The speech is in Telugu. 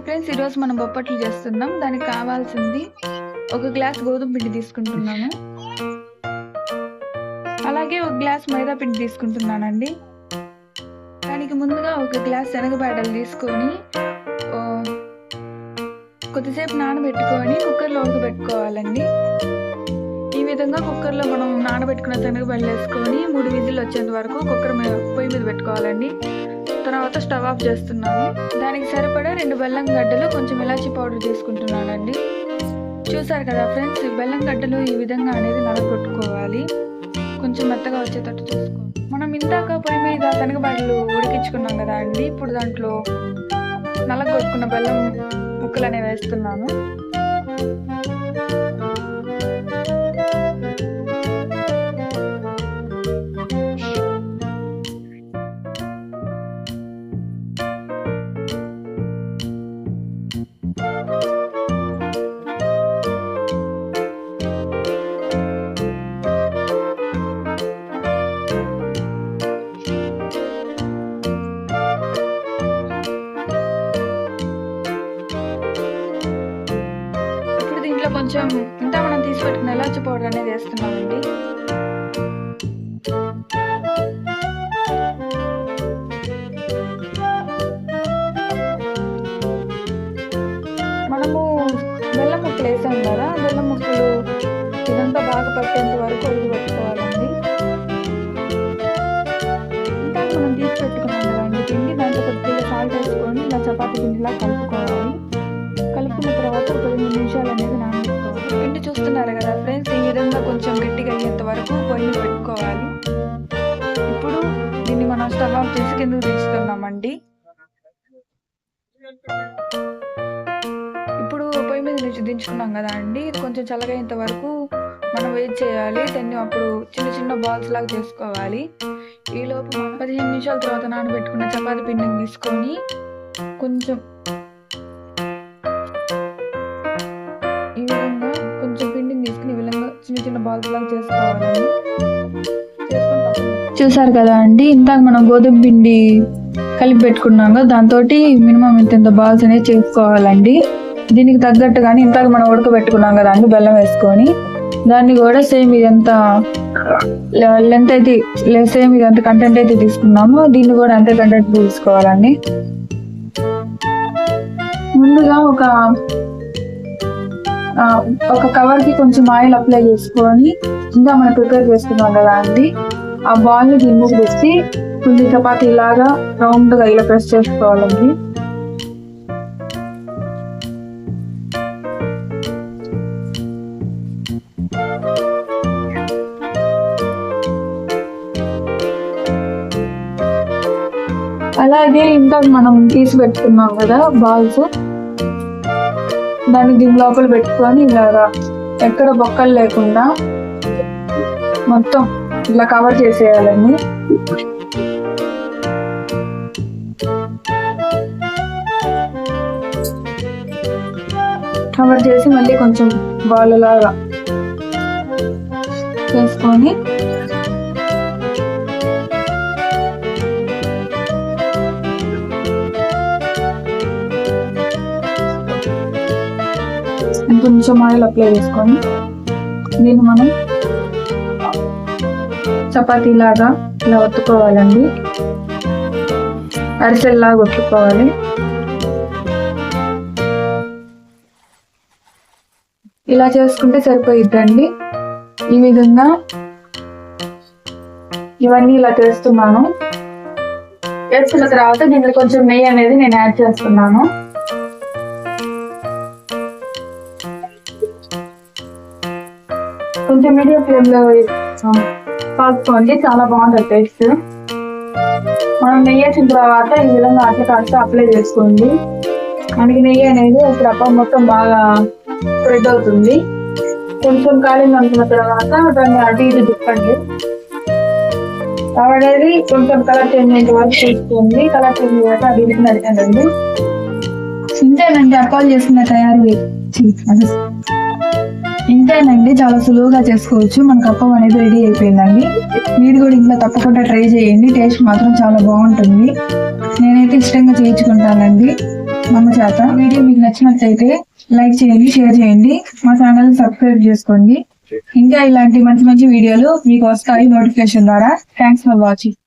హాయ్ ఫ్రెండ్స్ ఈరోజు మనం బొప్పట్లు చేస్తున్నాం. దానికి కావాల్సింది ఒక గ్లాస్ గోధుమ పిండి తీసుకుంటున్నాను. అలాగే ఒక గ్లాస్ మైదా పిండి తీసుకుంటున్నానండి. దానికి ముందుగా ఒక గ్లాస్ శనగబాడలు తీసుకొని కొద్దిసేపు నానబెట్టుకొని కుక్కర్లో ఉడకబెట్టుకోవాలండి ఈ విధంగా కుక్కర్లో మనం నానబెట్టుకున్న శనగబాడలు వేసుకొని మూడు విజిల్ వచ్చేంత వరకు కుక్కర్ మీద పొయ్యి మీద పెట్టుకోవాలండి. తర్వాత స్టవ్ ఆఫ్ చేస్తున్నాను దానికి సరిపడా రెండు బెల్లం గడ్డలు కొంచెం ఇలాచి పౌడర్ తీసుకుంటున్నానండి. చూసారు కదా ఫ్రెండ్స్ ఈ బెల్లం గడ్డలు ఈ విధంగా అనేది నలగొట్టుకోవాలి. కొంచెం మెత్తగా వచ్చేటట్టు చూసుకో. మనం ఇందాక పొయ్యి మీద శనగబాడలు ఉడికించుకున్నాం కదా అండి ఇప్పుడు దాంట్లో నలగొట్టుకున్న బెల్లం ముక్కలు అనేవి వేస్తున్నాము కొంచెం ఇంత మనం తీసి పెట్టుకున్న ఇలాచి పౌడర్ అనేది వేస్తున్నామండి. మనము బెల్లం ముక్కలు వేసాం కదా బెల్లం ముక్కలు ఇదంతా బాగా పట్టేంత వరకు ఉడికి పెట్టుకోవాలండి. ఇంకా మనం తీసి పెట్టుకున్నాం కదండి పిండి దాంట్లో కొద్దిగా సాల్ట్ వేసుకొని ఇలా చపాతీ పిండిలా కలిపి ఒక పదిహేను నిమిషాలు అనేది నానబెట్టుకోవాలి పిండి చూస్తున్నారు కదా ఫ్రెండ్స్ ఈ విధంగా కొంచెం గట్టిగా అయ్యేంత వరకు పొయ్యి పెట్టుకోవాలి. ఇప్పుడు దీన్ని మనం స్టవ్ ఆఫ్ చేసి కిందకు తీస్తున్నామండి ఇప్పుడు పొయ్యి మీద నుంచి దించుకున్నాం కదా అండి. ఇది కొంచెం చల్లగైనంత వరకు మనం వెయిట్ చేయాలి. దాన్ని అప్పుడు చిన్న చిన్న బాల్స్ లాగా చేసుకోవాలి. ఈలోపు పదిహేను నిమిషాల తర్వాత నానబెట్టుకున్న చపాతీ పిండిని తీసుకొని కొంచెం చిన్న చిన్న బాల్స్ లాగా చేసుకోవాలండి చూసారు కదా అండి ఇందాక మనం గోధుమ పిండి కలిపి పెట్టుకున్నాం కదా దాంతో మినిమం ఇంత ఇంత బాల్స్ అనేవి చేసుకోవాలండి. దీనికి తగ్గట్టుగానే ఇంతకు మనం ఉడకబెట్టుకున్నాం కదా అండి బెల్లం వేసుకొని. దాన్ని కూడా సేమ్ ఇదంతా లెంత్ అయితే సేమ్ ఇదంతా కంటెంట్ అయితే తీసుకున్నాము. దీన్ని కూడా అంతే కంటెంట్ తీసుకోవాలండి. ముందుగా ఒక ఒక కవర్కి కొంచెం ఆయిల్ అప్లై చేసుకొని ఇంకా మనం ప్రిపేర్ చేసుకున్నాం కదా అండి ఆ బాల్ని దీని మీద పెట్టి కొంచెం ఇలాగా రౌండ్గా ఇలా ప్రెస్ చేసుకోవాలండి. అలాగే ఇంకా మనం తీసి పెట్టుకున్నాం కదా బాల్స్ దాన్ని దీని లోపల పెట్టుకొని ఇలాగా ఎక్కడ బొక్కలు లేకుండా మొత్తం ఇలా కవర్ చేసేయాలండి. కవర్ చేసి మళ్ళీ కొంచెం బాల్ లాగా చేసుకొని కొంచెం ఆయిల్ అప్లై చేసుకొని దీన్ని మనం చపాతీలాగా ఇలా ఒత్తుకోవాలండి. అరిసెల్లాగా ఒత్తుకోవాలి. ఇలా చేసుకుంటే సరిపోయిద్దండి. ఈ విధంగా ఇవన్నీ ఇలా చేస్తున్నాను. వేసుకున్న తర్వాత దీంట్లో కొంచెం నెయ్యి అనేది నేను యాడ్ చేస్తున్నాను. కొంచెం మీడియం ఫ్లేమ్లో చాలా బాగుంటుంది టేస్ట్ మనం నెయ్యి వేసిన తర్వాత ఈ విధంగా అట్లా కాస్త అప్లై చేసుకోండి. మనకి నెయ్యి అనేది ఇప్పుడు అప్పం మొత్తం బాగా స్ప్రెడ్ అవుతుంది. కొంచెం కాలింగ్ అనుకున్న తర్వాత దాన్ని అటు ఇటు తిప్పండి. అనేది కొంచెం కలర్ చేంజ్ అయ్యే వరకు చూసుకోండి కలర్ చేంజ్ అయ్యాక అది ఇటు నడిచండి ఇంతేనండి అప్పాలు చేసుకున్న తయారీ. చేసి ఇంతేనండి చాలా సులువుగా చేసుకోవచ్చు. మనకు అప్పం అనేది రెడీ అయిపోయిందండి. మీరు కూడా ఇంట్లో తప్పకుండా ట్రై చేయండి. టేస్ట్ మాత్రం చాలా బాగుంటుంది. నేనైతే ఇష్టంగా చేయించుకుంటానండి మా చేత. వీడియో మీకు నచ్చినట్లయితే లైక్ చేయండి షేర్ చేయండి. మా ఛానల్ సబ్స్క్రైబ్ చేసుకోండి. ఇంకా ఇలాంటి మంచి మంచి వీడియోలు మీకు వస్తాయి నోటిఫికేషన్ ద్వారా. Thanks for watching